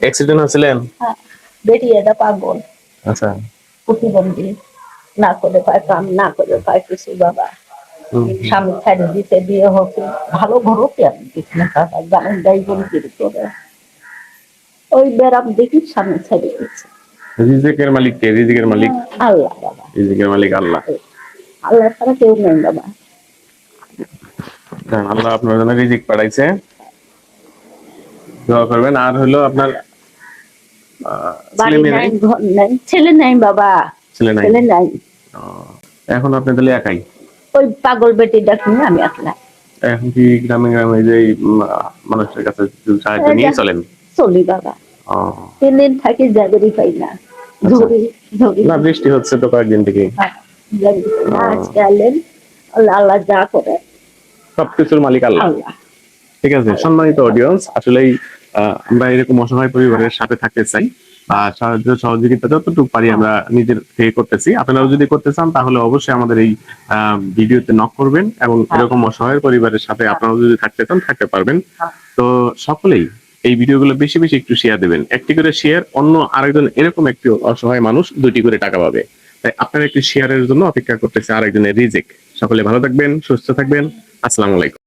Accident হয়েছিলেন? হ্যাঁ বেটি এটা পাগল। আচ্ছা। প্রতিবন্ধী। না করে পায় কাম না করে পায় কিছু বাবা। স্বামী ছাড়ি দিতে বিয়ে হচ্ছে ভালো ঘরও কি আমি দেখি না জানেন যাই বলতে করে। ওই বেড়াম দেখি স্বামী ছাড়ি দিচ্ছে রিজিকের মালিক কে? রিজিকের মালিক? আল্লাহ বাবা। রিজিকের মালিক আল্লাহ। আল্লাহ ছাড়া কেউ নেই বাবা। হ্যাঁ, আল্লাহ আপনার জন্য রিজিক পাঠাইছে। দোয়া করবেন। আর হলো আপনার ছেলে মেয়ে নাই ছেলে বাবা। ছেলে নাই? ছেলে নাই। এখন আপনি তাহলে একাই? ওই পাগল বেটি ডাকি আমি একলা। এখন কি গ্রামে গ্রামে যে মানুষের কাছে সাহায্য নিয়ে চলেন? চলি বাবা। ও, তিন দিন থাকি জাগরি পাই না। ধরি না বৃষ্টি হচ্ছে তো কয়েকদিন থেকে। হ্যাঁ। আজকে আলেন আল্লাহ যা করে। সবকিছুর মালিক আল্লাহ। ঠিক আছে, সম্মানিত অডিয়েন্স আসলেই আমরা এরকম অসহায় পরিবারের সাথে থাকতে চাই বা সাহায্য সহযোগিতা যতটুকু পারি আমরা নিজের থেকে করতেছি। আপনারাও যদি করতে চান, তাহলে অবশ্যই আমাদের এই ভিডিওতে নক করবেন এবং এরকম অসহায় পরিবারের সাথে আপনারাও যদি থাকতে চান, থাকতে পারবেন। তো সকলেই এই ভিডিওগুলো বেশি বেশি একটু শেয়ার দেবেন। একটি করে শেয়ার অন্য আরেকজন এরকম একটি অসহায় মানুষ দুটি করে টাকা পাবে। তাই আপনারা একটি শেয়ারের জন্য অপেক্ষা করতেছে আরেকজনের রিজেক সকলে ভালো থাকবেন, সুস্থ থাকবেন। আসসালামু আলাইকুম।